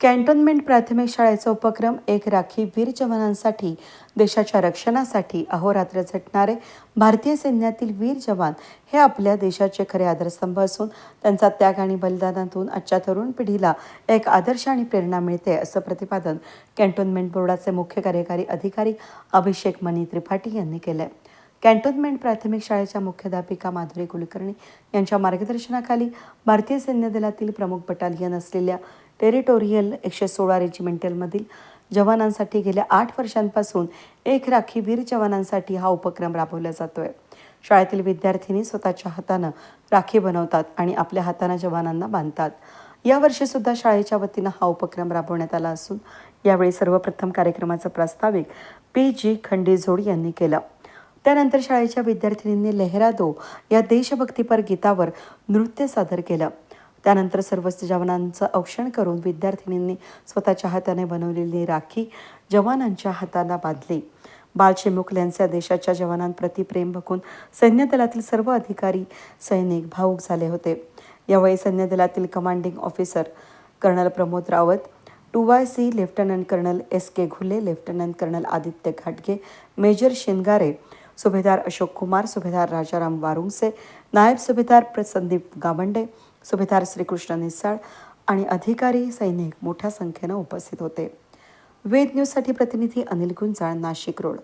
Cantonment प्राथमिक शाळेचा उपक्रम एक राखी वीर जवानांसाठी देशाच्या रक्षणासाठी अहोरात्र झटणारे भारतीय सैन्यातील वीर जवान हे आपल्या देशाचे खरे आदरस्तंभ असून त्यांचा त्याग आणि बलिदानातून आजच्या तरुण पिढीला एक आदर्श आणि प्रेरणा मिळते असं प्रतिपादन कॅन्टोन्मेंट बोर्डाचे मुख्य कार्यकारी अधिकारी अभिषेक मनी त्रिपाठी यांनी केलं आहे कॅन्टोन्मेंट प्राथमिक शाळेच्या मुख्याध्यापिका माधुरी कुलकर्णी यांच्या मार्गदर्शनाखाली भारतीय सैन्य दलातील प्रमुख बटालियन असलेल्या टेरिटोरियल एकशे सोळा रेजिमेंटलमधील जवानांसाठी गेल्या आठ वर्षांपासून एक राखी वीर जवानांसाठी हा उपक्रम राबवला जातो आहे शाळेतील विद्यार्थिनी स्वतःच्या हातानं राखी बनवतात आणि आपल्या हातानं जवानांना बांधतात. यावर्षी सुद्धा शाळेच्या वतीनं हा उपक्रम राबवण्यात आला असून यावेळी सर्वप्रथम कार्यक्रमाचं प्रास्ताविक पी जी खंडेझोड यांनी केलं. त्यानंतर शाळेच्या विद्यार्थिनींनी लेहरा दो या देशभक्तीपर गीतावर नृत्य सादर केलं. त्यानंतर सर्व जवानांचं औक्षण करून विद्यार्थिनींनी स्वतःच्या हाताने बनवलेली राखी जवानांच्या हाताला बांधली. बाल चिमुकले यांचे देशाच्या जवानांप्रती प्रेम बघून सैन्य दलातील सर्व अधिकारी सैनिक भाऊक झाले होते. यावेळी सैन्य दलातील commanding officer colonel Pramod Rawat two I C lieutenant colonel S K Ghule lieutenant colonel Aditya घाटगे मेजर शिनगारे सुभेदार अशोक कुमार सुभेदार राजाराम वारुंगसे नायब सुभेदार प्र- संदीप गावंडे सुभेदार श्रीकृष्ण निसाळ आणि अधिकारी सैनिक मोठ्या संख्येनं उपस्थित होते. वेद न्यूजसाठी प्रतिनिधी अनिल गुंजाळ नाशिक रोड.